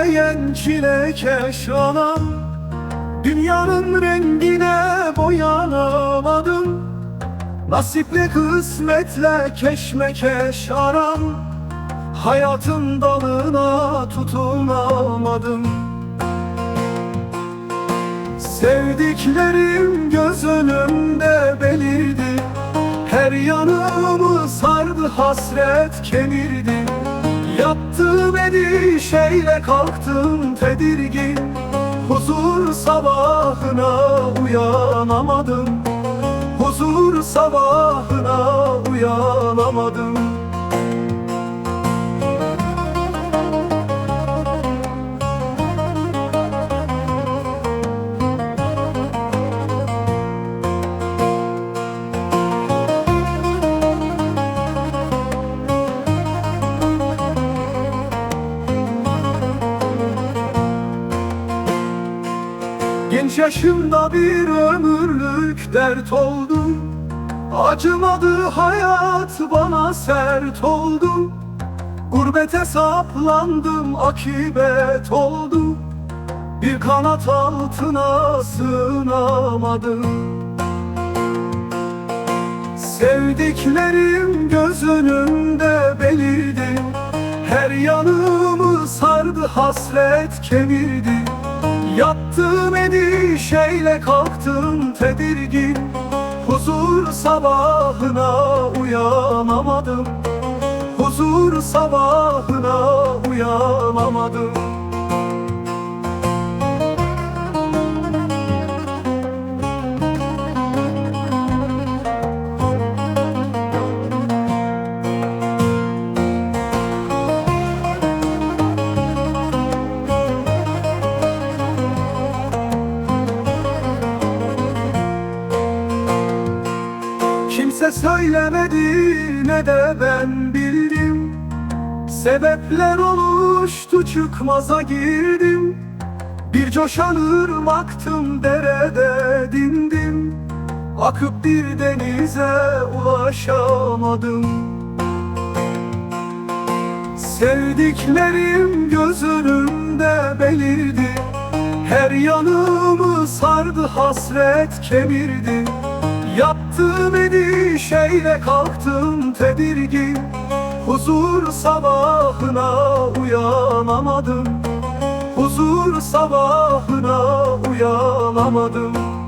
Bitmeyen çilekeş anam. Dünyanın rengine boyanamadım. Nasiple kısmetle keşmekeş aram Hayatın dalına tutunamadım. Sevdiklerim göz önümde belirdi. Her yanımı sardı hasret kemirdi Yattım endişeyle kalktım tedirgin. Huzur sabahına uyanamadım Huzur sabahına uyanamadım Genç yaşımda bir ömürlük dert oldum Acımadı hayat bana sert oldu. Gurbete saplandım akibet oldu. Bir kanat altına sığınamadım. Sevdiklerim göz önümde belirdi. Her yanımı sardı hasret kemirdi Yattım endişeyle kalktım tedirgin. Huzur sabahına uyanamadım. Huzur sabahına uyanamadım Kimse söylemedi ne de ben bildim. Sebepler oluştu çıkmaza girdim. Bir coşan ırmaktım derede dindim. Akıp bir denize ulaşamadım. Sevdiklerim göz belirdi. Her yanımı sardı hasret kemirdi Yattım endişeyle kalktım tedirgin. Huzur sabahına uyanamadım. Huzur sabahına uyanamadım